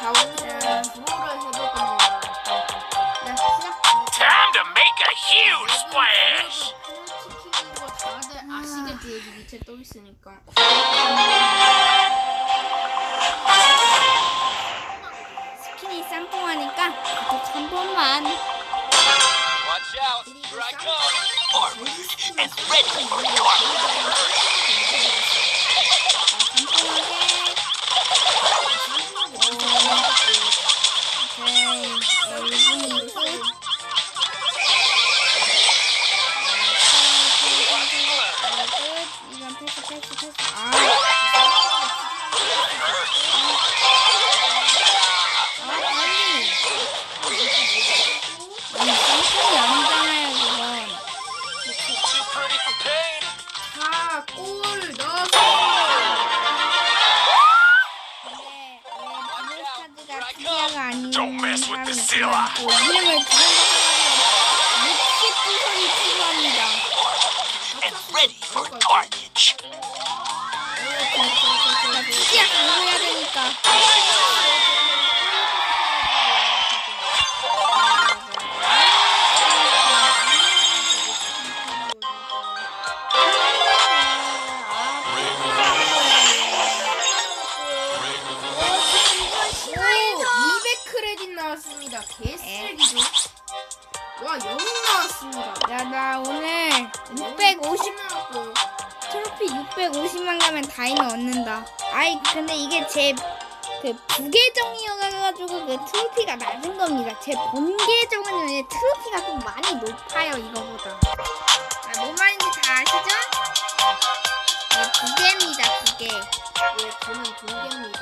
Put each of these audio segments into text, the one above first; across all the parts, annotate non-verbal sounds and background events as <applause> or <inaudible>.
자 오늘 주로를 해볼 겁니다. 자, 시작. Time to make a huge splash! 치킨인 거 다들 아시겠지 여기 밑에 떠 있으니까. 스킨이 쌈뽕하니까 한 번만. Watch out! Here I come! Armored and ready for target! 이건 패스 패스 패 아이 근데 이게 제 그 부계정이어가지고 그 트로피가 낮은 겁니다. 제 본계정은 트로피가 좀 많이 높아요 이거보다. 아, 뭔 말인지 다 아시죠? 네, 부계입니다 부계. 예, 저는 동계입니다.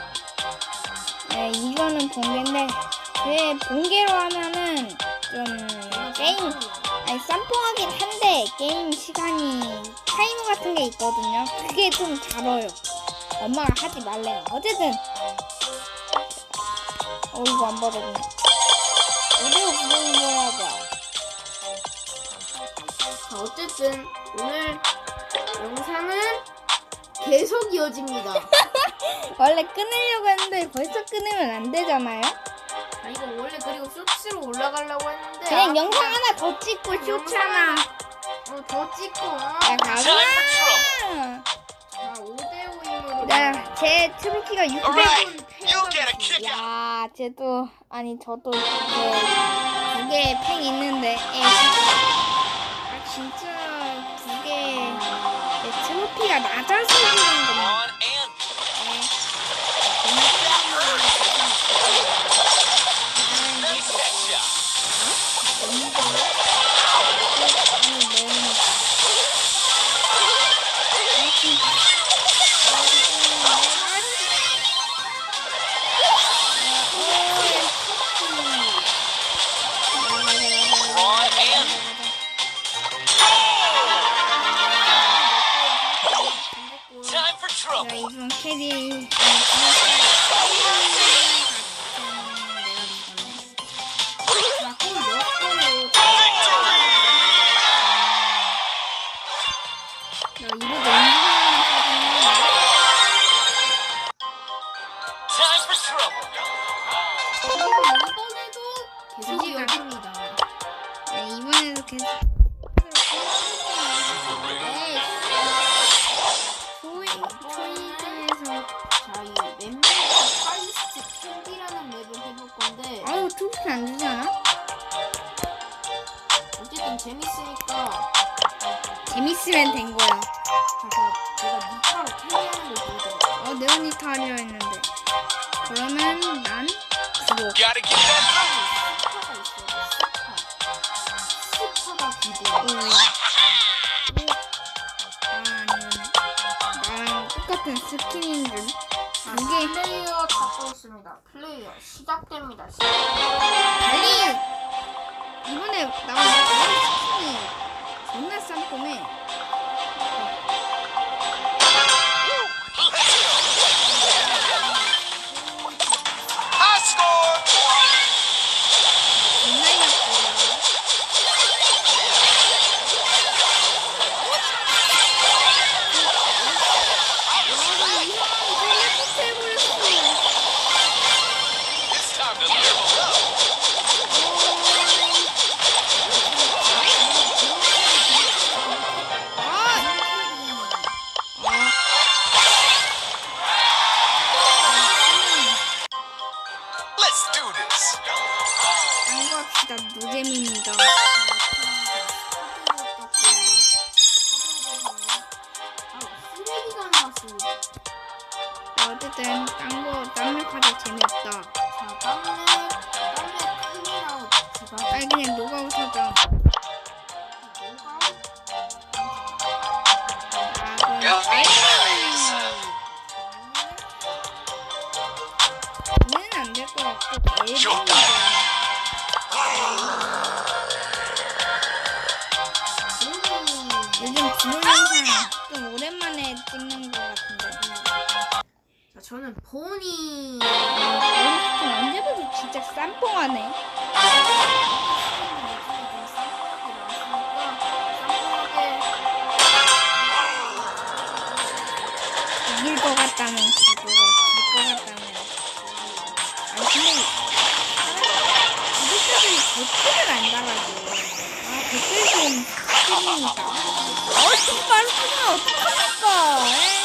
네, 이거는 본계인데 제 본계로 하면은 좀 게임 아니 쌈뽕하긴 한데 게임 시간이 타이머 같은 게 있거든요. 그게 좀 잘어요. 엄마가 하지 말래요. 어쨌든 어 이거 안 받았네. 오디오 부르는 거라고. 자, 어쨌든 오늘 영상은 계속 이어집니다. <laughs> 원래 끊으려고 했는데 벌써 끊으면 안 되잖아요. 아, 이거 원래 그리고 쇼츠로 올라가려고 했는데 그냥 아, 영상 하나 더 찍고 쇼츠 하나. 어, 더 찍고 아, 야 가자. 자, 5대5임으로 야, 제 트로피가 600. Alright, you get a kick out! 야, 쟤도 아니 저도 그 두개 팽 있는데 에. 아 진짜 두개 내 트로피가 낮아서 그런 겁니 이 건데 아유 트로피 안 주지 않아? 어쨌든 재밌으니까 재밌으면 된 거야. 가서 제가 니타로 캐리하는 걸 보여드릴게요. 어 내가 니타 하려 했는데 그러면 난 구독. Gotta get that 스파가 있어요. 스파. 스파가 기본. 오. 아 아니네. 나랑 똑같은 스킨인 줄. 시작됩니다. 달리 이번에 나온 스킨이 존나 쌈뽕해. 땐 딴거 딴 역할이 재미없다. 4번. 보니. 언제 봐도 진짜 쌈뽕하네. 이길 것 같다면 지고 이길 것 같다면 아니 근데 이것들이 댓글을 안 달아줘 아 댓글 좀 틀리니까 어 정말 어떡합니까 예.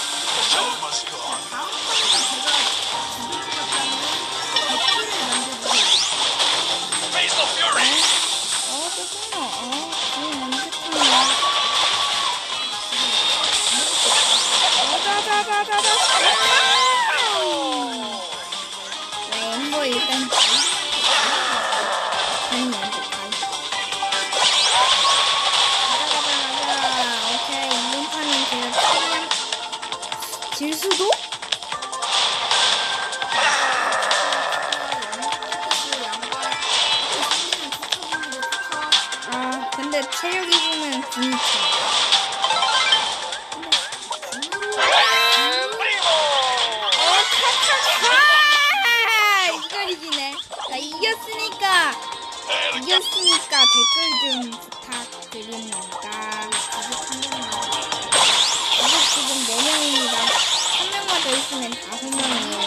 있으면 다섯 명이에요.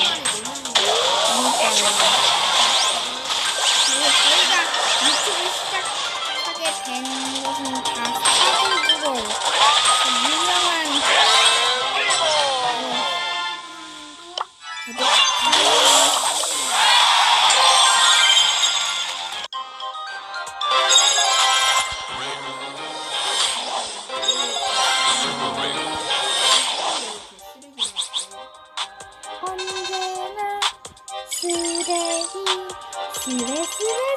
그러니까요. Esse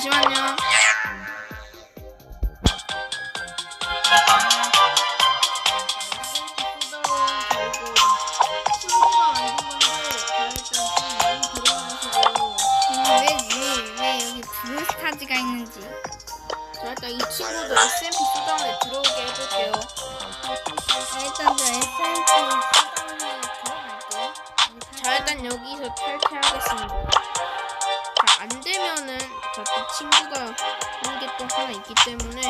잠시만요. 친구가 모르겠던 하나 있기 때문에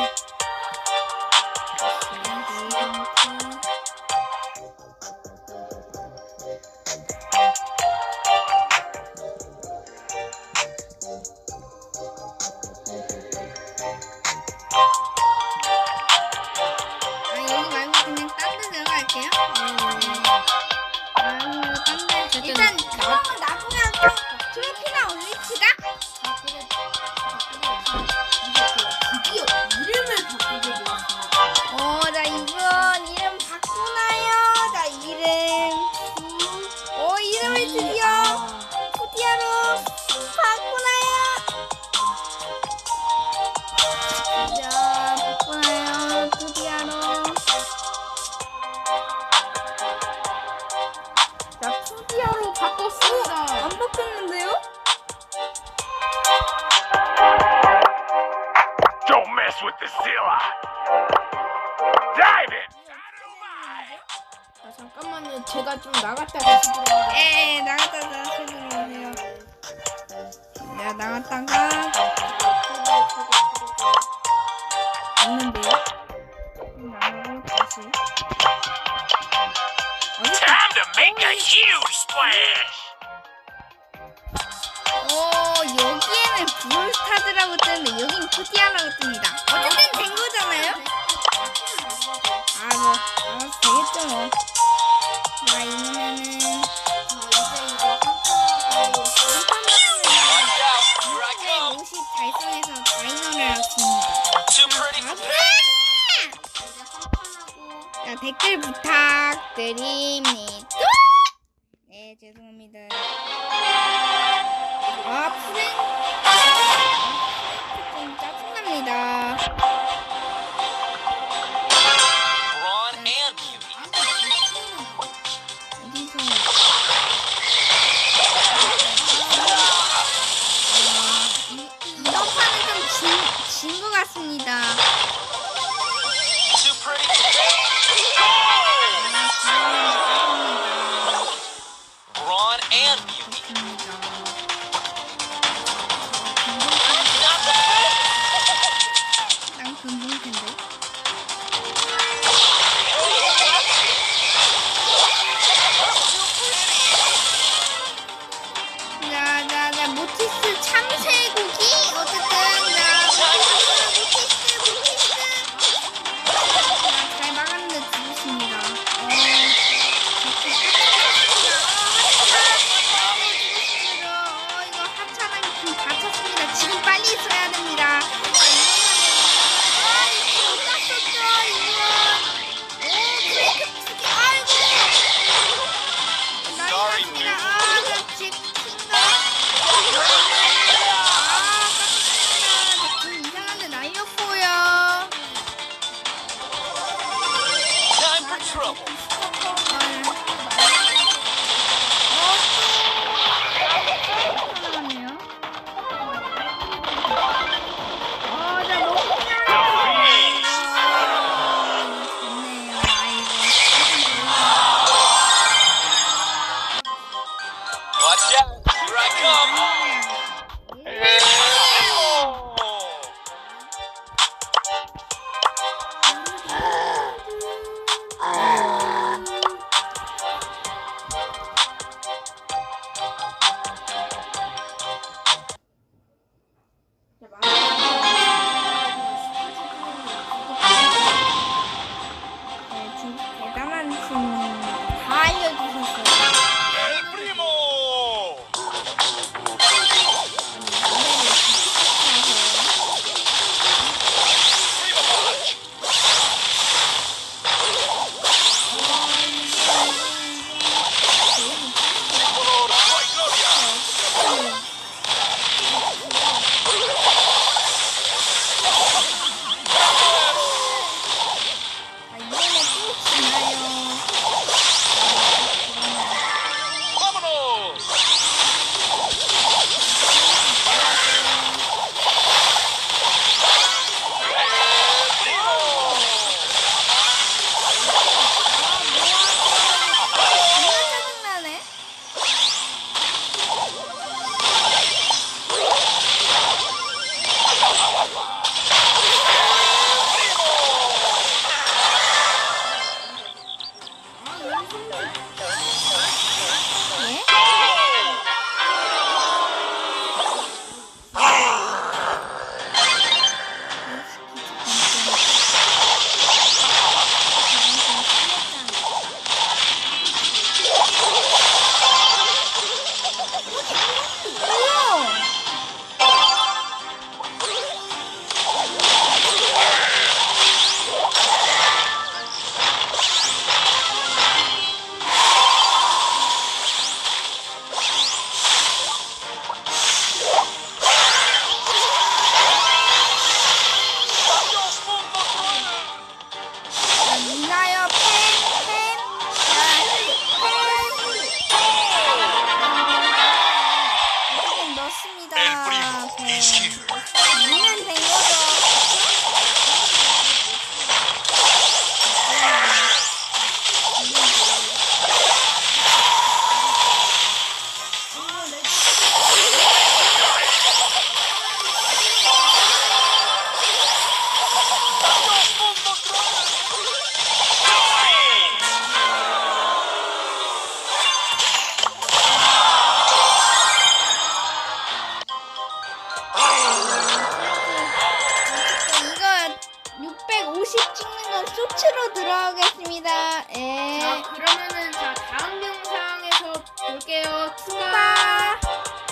a huge splash. 어 여기에는 브롤스타즈라고 뜨는데 여긴 코디아라고 뜹니다. 어쨌든 된 거잖아요? 아 뭐, 알아서 되겠죠 뭐. 자 이번에는 Watch out, here I come. 50 달성해서 다이너를 왔습니다. 자 댓글 부탁드립니다. 짜증납니다. 모티스 참새고